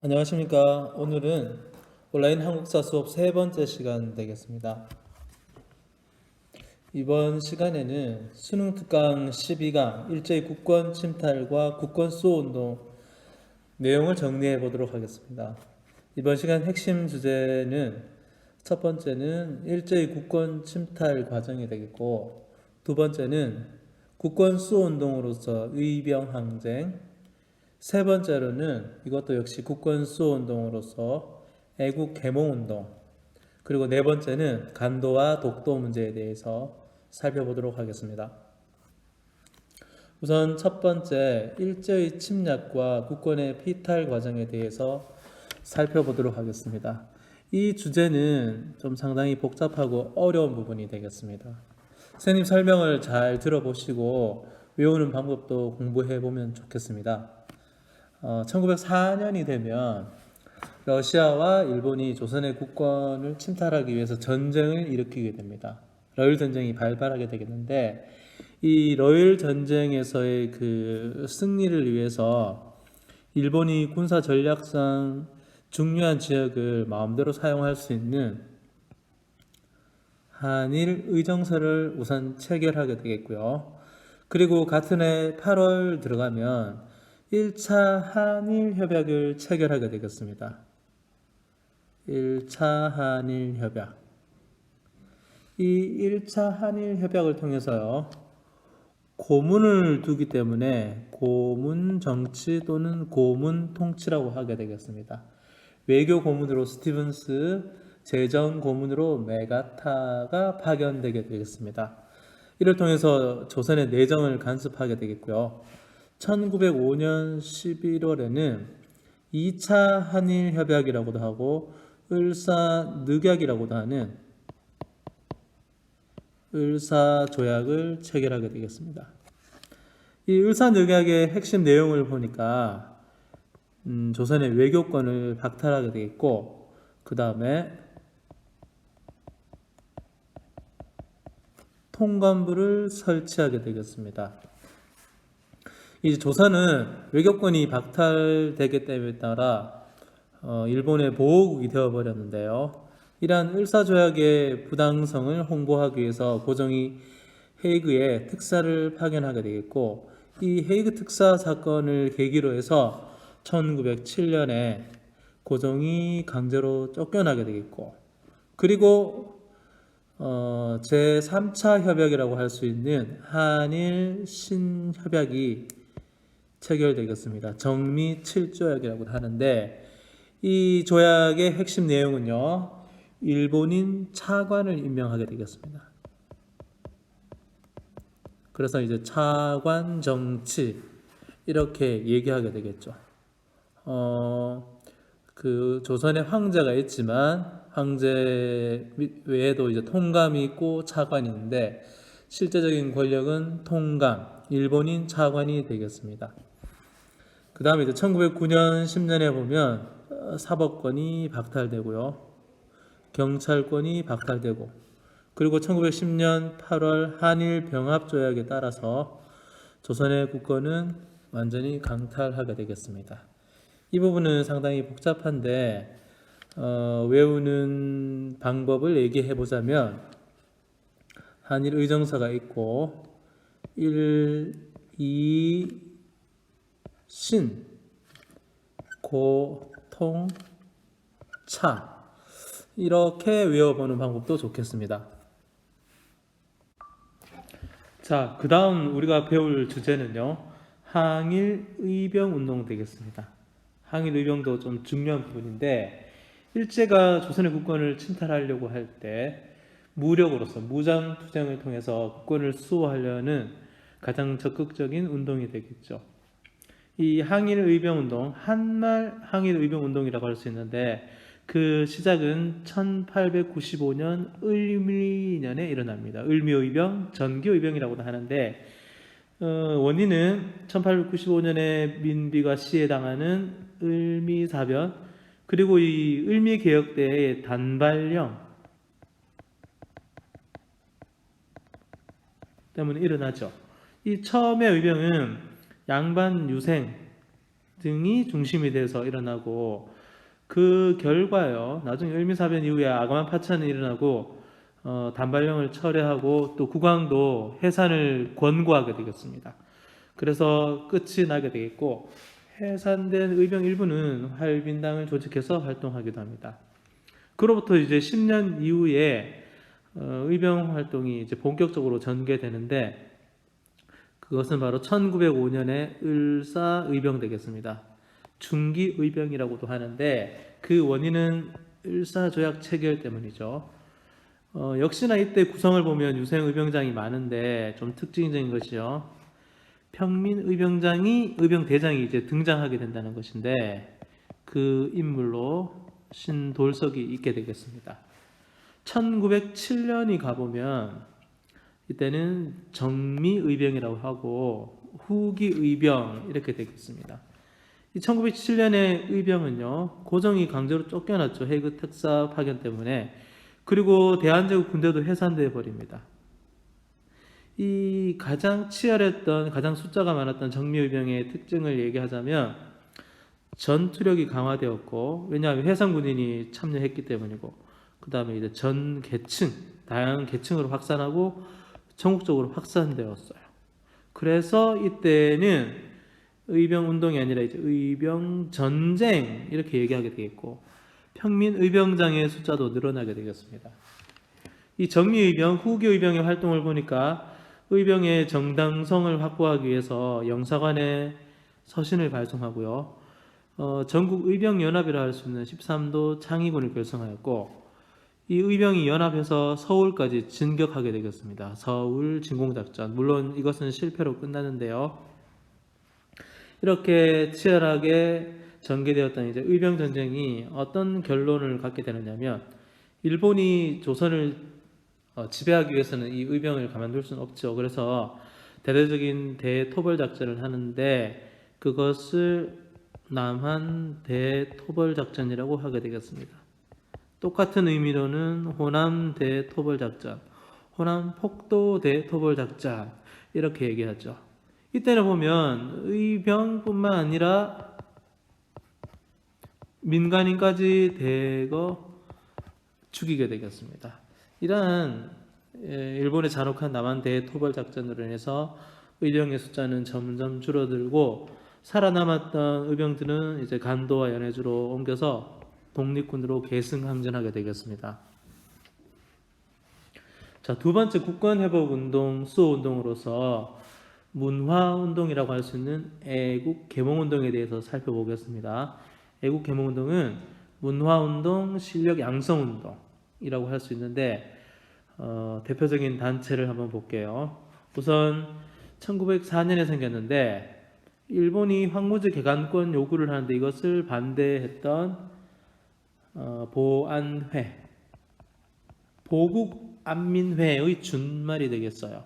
안녕하십니까. 오늘은 온라인 한국사 수업 세 번째 시간 되겠습니다. 이번 시간에는 수능 특강 12강 일제히 국권 침탈과 국권 수호 운동 내용을 정리해 보도록 하겠습니다. 이번 시간 핵심 주제는 첫 번째는 일제히 국권 침탈 과정이 되겠고 두 번째는 국권 수호 운동으로서 의병 항쟁 세 번째로는 이것도 역시 국권 수호 운동으로서 애국 개몽 운동 그리고 네 번째는 간도와 독도 문제에 대해서 살펴보도록 하겠습니다. 우선 첫 번째 일제의 침략과 국권의 피탈 과정에 대해서 살펴보도록 하겠습니다. 이 주제는 좀 상당히 복잡하고 어려운 부분이 되겠습니다. 선생님 설명을 잘 들어보시고 외우는 방법도 공부해 보면 좋겠습니다. 어, 1904년이 되면 러시아와 일본이 조선의 국권을 침탈하기 위해서 전쟁을 일으키게 됩니다. 러일 전쟁이 발발하게 되겠는데 이 러일 전쟁에서의 그 승리를 위해서 일본이 군사 전략상 중요한 지역을 마음대로 사용할 수 있는 한일 의정서를 우선 체결하게 되겠고요. 그리고 같은 해 8월 들어가면 1차 한일 협약을 체결하게 되겠습니다. 1차 한일 협약. 이 1차 한일 협약을 통해서요. 고문을 두기 때문에 고문 정치 또는 고문 통치라고 하게 되겠습니다. 외교 고문으로 스티븐스, 재정 고문으로 메가타가 파견되게 되겠습니다. 이를 통해서 조선의 내정을 간섭하게 되겠고요. 1905년 11월에는 2차 한일 협약이라고도 하고 을사늑약이라고도 하는 을사조약을 체결하게 되겠습니다. 이 을사늑약의 핵심 내용을 보니까 음, 조선의 외교권을 박탈하게 되겠고 그 다음에 통관부를 설치하게 되겠습니다. 이제 조선은 외교권이 박탈되기 때문에 따라 어, 일본의 보호국이 되어버렸는데요. 이러한 을사조약의 부당성을 홍보하기 위해서 고종이 헤이그에 특사를 파견하게 되겠고 이 헤이그 특사 사건을 계기로 해서 1907년에 고종이 강제로 쫓겨나게 되겠고 그리고 어, 제3차 협약이라고 할 수 있는 한일 신협약이 체결되겠습니다. 정미 7조약이라고 하는데 이 조약의 핵심 내용은요. 일본인 차관을 임명하게 되겠습니다. 그래서 이제 차관 정치 이렇게 얘기하게 되겠죠. 어, 그 조선의 황제가 있지만 황제 외에도 이제 통감이 있고 차관이 있는데 실제적인 권력은 통감, 일본인 차관이 되겠습니다. 그 다음에 이제 1909년 10년에 보면 어, 사법권이 박탈되고요. 경찰권이 박탈되고 그리고 1910년 8월 한일 병합 조약에 따라서 조선의 국권은 완전히 강탈하게 되겠습니다. 이 부분은 상당히 복잡한데 어, 외우는 방법을 얘기해 보자면 한일 의정서가 있고 1, 2, 신, 고, 통, 차 이렇게 외워보는 방법도 좋겠습니다. 자, 그 다음 우리가 배울 주제는요. 항일 의병 운동 되겠습니다. 항일 의병도 좀 중요한 부분인데 일제가 조선의 국권을 침탈하려고 할 때 무력으로서 무장 투쟁을 통해서 국권을 수호하려는 가장 적극적인 운동이 되겠죠. 이 항일 의병 운동, 한말 항일 의병 운동이라고 할 수 있는데 그 시작은 1895년 을미년에 일어납니다. 을미의병, 전기의병이라고도 하는데 어, 원인은 1895년에 민비가 시해당하는 을미사변 그리고 이 을미개혁 때의 단발령 때문에 일어나죠. 이 처음의 의병은 양반 유생 등이 중심이 돼서 일어나고 그 결과요. 나중에 을미사변 이후에 아가만 파천이 일어나고 어, 단발령을 철회하고 또 국왕도 해산을 권고하게 되겠습니다. 그래서 끝이 나게 되겠고 해산된 의병 일부는 활빈당을 조직해서 활동하기도 합니다. 그로부터 이제 10년 이후에 어, 의병 활동이 이제 본격적으로 전개되는데 그것은 바로 1905년에 을사 의병 되겠습니다. 중기 의병이라고도 하는데 그 원인은 을사 조약 체결 때문이죠. 어, 역시나 이때 구성을 보면 유생 의병장이 많은데 좀 특징적인 것이요. 평민 의병장이 의병 대장이 이제 등장하게 된다는 것인데 그 인물로 신돌석이 있게 되겠습니다. 1907년이 가보면 이때는 정미 의병이라고 하고 후기 의병 이렇게 되겠습니다. 이 1907년의 의병은요 고정이 강제로 쫓겨났죠 해그 특사 파견 때문에 그리고 대한제국 군대도 해산돼 버립니다. 이 가장 치열했던 가장 숫자가 많았던 정미의병의 특징을 얘기하자면 전투력이 강화되었고 왜냐하면 해상 군인이 참여했기 때문이고 그 다음에 이제 전 계층 다양한 계층으로 확산하고 전국적으로 확산되었어요. 그래서 이때는 의병 운동이 아니라 이제 의병 전쟁 이렇게 얘기하게 되겠고 평민 의병장의 숫자도 늘어나게 되겠습니다. 이 정미 의병, 후기 의병의 활동을 보니까 의병의 정당성을 확보하기 위해서 영사관에 서신을 발송하고요. 어, 전국 의병 연합이라 할 수 있는 13도 창의군을 결성하였고 이 의병이 연합해서 서울까지 진격하게 되겠습니다. 서울 진공작전. 물론 이것은 실패로 끝나는데요. 이렇게 치열하게 전개되었던 이제 의병 전쟁이 어떤 결론을 갖게 되느냐면 일본이 조선을 어, 지배하기 위해서는 이 의병을 가만둘 수는 없죠. 그래서 대대적인 대토벌 작전을 하는데 그것을 남한 대토벌 작전이라고 하게 되겠습니다. 똑같은 의미로는 호남 대토벌 작전, 호남 폭도 대토벌 작전 이렇게 얘기하죠. 이때는 보면 의병뿐만 아니라 민간인까지 대거 죽이게 되겠습니다. 이러한 예, 일본의 잔혹한 남한 대토벌 작전으로 인해서 의병의 숫자는 점점 줄어들고 살아남았던 의병들은 이제 간도와 연해주로 옮겨서 독립군으로 계승함전하게 되겠습니다. 자, 두 번째 국권 회복 운동, 수호 운동으로서 문화 운동이라고 할 수 있는 애국 개몽 운동에 대해서 살펴보겠습니다. 애국 개몽 운동은 문화 운동, 실력 양성 운동이라고 할 수 있는데 어, 대표적인 단체를 한번 볼게요. 우선 1904년에 생겼는데 일본이 황무지 개간권 요구를 하는데 이것을 반대했던 어, 보안회, 보국 안민회의 준말이 되겠어요.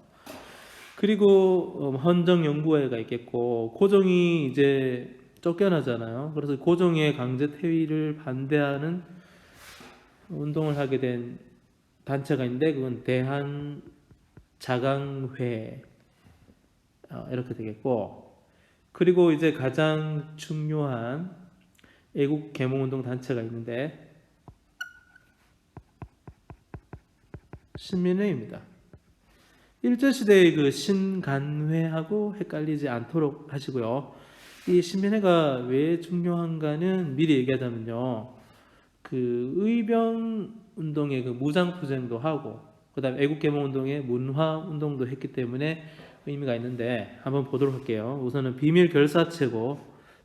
그리고 어, 헌정연구회가 있겠고 고종이 이제 쫓겨나잖아요. 그래서 고종의 강제 퇴위를 반대하는 운동을 하게 된 단체가 있는데 그건 대한 자강회 어, 이렇게 되겠고 그리고 이제 가장 중요한 애국 개몽운동 단체가 있는데 신민회입니다. 일제시대의 그 신간회하고 헷갈리지 않도록 하시고요. 이 신민회가 왜 중요한가는 미리 얘기하자면요. 그 의병 운동의 그 무장 투쟁도 하고 그 다음 애국 개몽 운동의 문화 운동도 했기 때문에 의미가 있는데 한번 보도록 할게요. 우선은 비밀 결사체고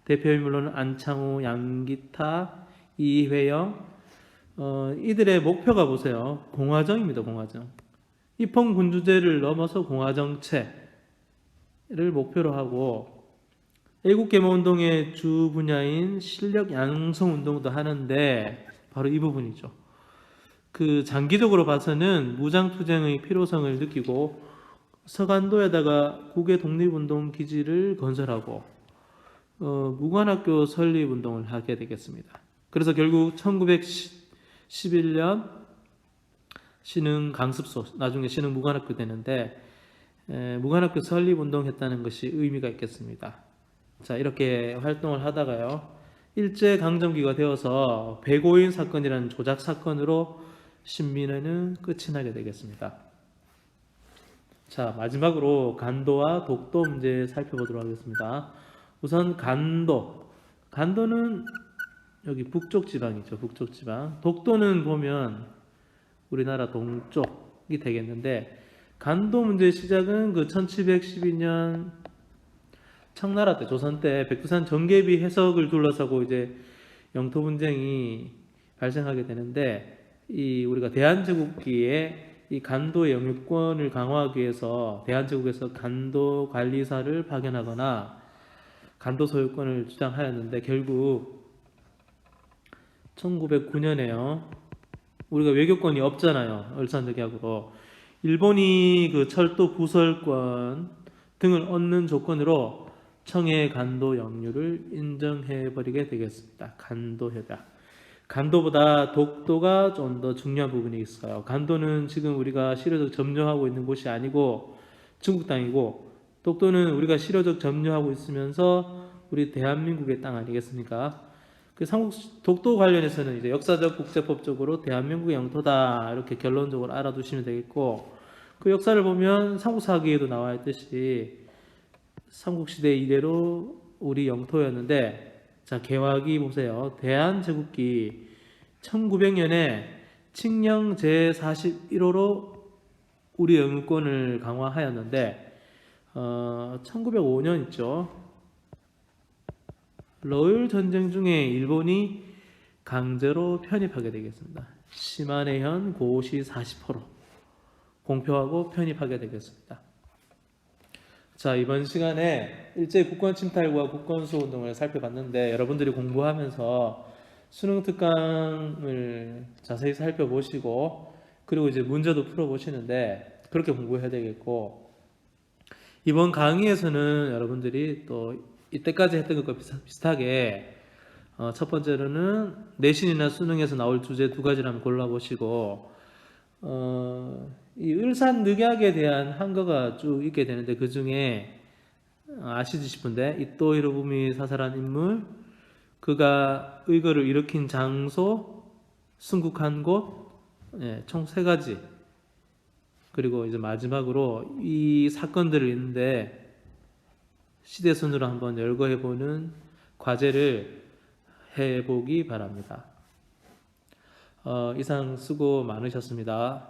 대표 인물로는 안창호, 양기타, 이회영 어, 이들의 목표가 보세요. 공화정입니다. 공화정. 입헌 군주제를 넘어서 공화정체를 목표로 하고 애국 계몽 운동의 주 분야인 실력 양성 운동도 하는데 바로 이 부분이죠. 그 장기적으로 봐서는 무장 투쟁의 필요성을 느끼고 서간도에다가 국외 독립운동 기지를 건설하고 어, 무관학교 설립 운동을 하게 되겠습니다. 그래서 결국 1911년 신흥 강습소 나중에 신흥 무관학교 되는데 에, 무관학교 설립 운동했다는 것이 의미가 있겠습니다. 자, 이렇게 활동을 하다가요. 일제 강점기가 되어서 배고인 사건이라는 조작 사건으로 신민회는 끝이 나게 되겠습니다. 자, 마지막으로 간도와 독도 문제 살펴보도록 하겠습니다. 우선 간도. 간도는 여기 북쪽 지방이죠. 북쪽 지방. 독도는 보면 우리나라 동쪽이 되겠는데 간도 문제 시작은 그 1712년 청나라 때 조선 때 백두산 정계비 해석을 둘러싸고 이제 영토 분쟁이 발생하게 되는데 이 우리가 대한제국기에 이 간도의 영유권을 강화하기 위해서 대한제국에서 간도 관리사를 파견하거나 간도 소유권을 주장하였는데 결국 1909년에요. 우리가 외교권이 없잖아요. 을산대교하고 일본이 그 철도 부설권 등을 얻는 조건으로 청해 간도 영유를 인정해 버리게 되겠습니다. 간도 협약. 간도보다 독도가 좀 더 중요한 부분이 있어요. 간도는 지금 우리가 실효적 점령하고 있는 곳이 아니고 중국 땅이고 독도는 우리가 실효적 점령하고 있으면서 우리 대한민국의 땅 아니겠습니까? 그 삼국 독도 관련해서는 이제 역사적 국제법적으로 대한민국의 영토다. 이렇게 결론적으로 알아두시면 되겠고 그 역사를 보면 삼국사기에도 나와 있듯이 삼국시대 이래로 우리 영토였는데 자 개화기 보세요. 대한제국기 1900년에 칙령 제41호로 우리 영유권을 강화하였는데 어, 1905년 있죠 러일 전쟁 중에 일본이 강제로 편입하게 되겠습니다. 시마네현 고시 40%. 공표하고 편입하게 되겠습니다. 자, 이번 시간에 일제 국권 침탈과 국권수 운동을 살펴봤는데 여러분들이 공부하면서 수능 특강을 자세히 살펴보시고 그리고 이제 문제도 풀어보시는데 그렇게 공부해야 되겠고 이번 강의에서는 여러분들이 또 이때까지 했던 것과 비슷- 비슷하게 어, 첫 번째로는 내신이나 수능에서 나올 주제 두 가지를 한번 골라보시고 어, 이 을산 늑약에 대한 한거가 쭉 있게 되는데 그 중에 아시지 싶은데 이또 히로부미 사살한 인물 그가 의거를 일으킨 장소 순국한 곳 예, 총세 가지. 그리고 이제 마지막으로 이 사건들을 있는데 시대순으로 한번 열거해보는 과제를 해보기 바랍니다. 어, 이상 수고 많으셨습니다.